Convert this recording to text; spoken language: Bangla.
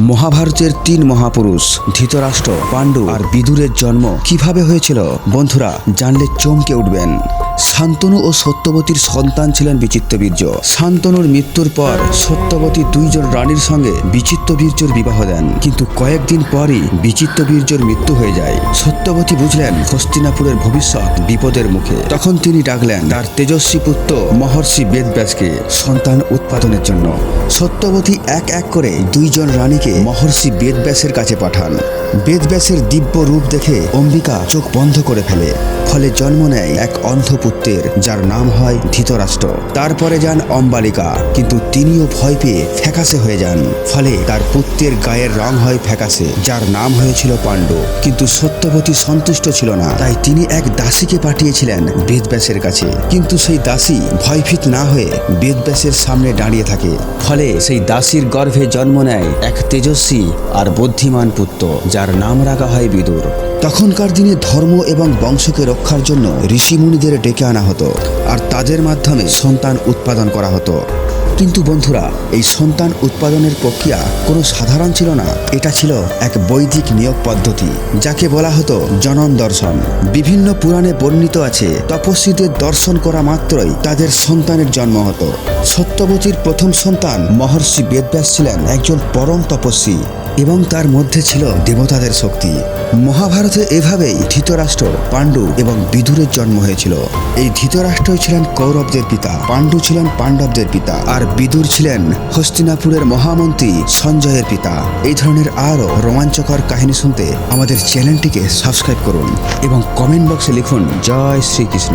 মহাভারতের তিন মহাপুরুষ ধৃতরাষ্ট্র পাণ্ডু আর বিদুরের জন্ম কীভাবে হয়েছিল? বন্ধুরা জানলে চমকে উঠবেন। শান্তনু ও সত্যবতীর সন্তান ছিলেন বিচিত্রবীর্য শান্তনুর মৃত্যুর পর সত্যবতী দুইজন রানীর সঙ্গে বিচিত্রবীর্যর বিবাহ দেন। কিন্তু কয়েকদিন পরই বিচিত্রবীর্যর মৃত্যু হয়ে যায়। সত্যবতী বুঝলেন, হস্তিনাপুরের ভবিষ্যৎ বিপদের মুখে। তখন তিনি ডাকলেন, তার তেজস্বী পুত্র মহর্ষি বেদব্যাসকে সন্তান উৎপাদনের জন্য। সত্যবতী এক এক করে দুইজন রানীকে মহর্ষি বেদব্যাসের কাছে পাঠান। বেদব্যাসের দিব্য রূপ দেখে অম্বিকা চোখ বন্ধ করে ফেলে। ফলে জন্ম নেয় এক অন্ধপুত্রের, যার নাম হয় ধৃতরাষ্ট্র। তারপরে যান অম্বালিকা, কিন্তু তিনিও ভয় পেয়ে ফ্যাকাসে হয়ে যান। ফলে তার পুত্রের গায়ের রং হয় ফ্যাকাসে যার নাম হয়েছিল পাণ্ডু। কিন্তু সত্যবতী সন্তুষ্ট ছিল না। তাই তিনি এক দাসীকে পাঠিয়েছিলেন বেদব্যাসের কাছে। কিন্তু সেই দাসী ভয়ভীত না হয়ে বেদব্যাসের সামনে দাঁড়িয়ে থাকে। ফলে সেই দাসীর গর্ভে জন্ম নেয় এক তেজস্বী আর বুদ্ধিমান পুত্র, যার নাম রাখা হয় বিদুর। তখনকার দিনে ধর্ম এবং বংশকে রক্ষার জন্য ঋষিমুনিদের ডেকে আনা হতো, আর তাদের মাধ্যমে সন্তান উৎপাদন করা হতো। কিন্তু বন্ধুরা, এই সন্তান উৎপাদনের প্রক্রিয়া কোনো সাধারণ ছিল না। এটা ছিল এক বৈদিক নিয়োগ পদ্ধতি, যাকে বলা হতো জনন দর্শন। বিভিন্ন পুরাণে বর্ণিত আছে, তপস্বীদের দর্শন করা মাত্রই তাদের সন্তানের জন্ম হতো। সত্যবতীর প্রথম সন্তান মহর্ষি বেদব্যাস ছিলেন একজন পরম তপস্বী। এবং তার মধ্যে ছিল দেবতাদের শক্তি। মহাভারতে এভাবেই ধৃতরাষ্ট্র, পাণ্ডু এবং বিদুরের জন্ম হয়েছিল। এই ধৃতরাষ্ট্রই ছিলেন কৌরবদের পিতা, পাণ্ডু ছিলেন পাণ্ডবদের পিতা, আর বিদুর ছিলেন হস্তিনাপুরের মহামন্ত্রী সঞ্জয়ের পিতা। এই ধরনের আরও রোমাঞ্চকর কাহিনী শুনতে আমাদের চ্যানেলটিকে সাবস্ক্রাইব করুন এবং কমেন্ট বক্সে লিখুন, জয় শ্রীকৃষ্ণ।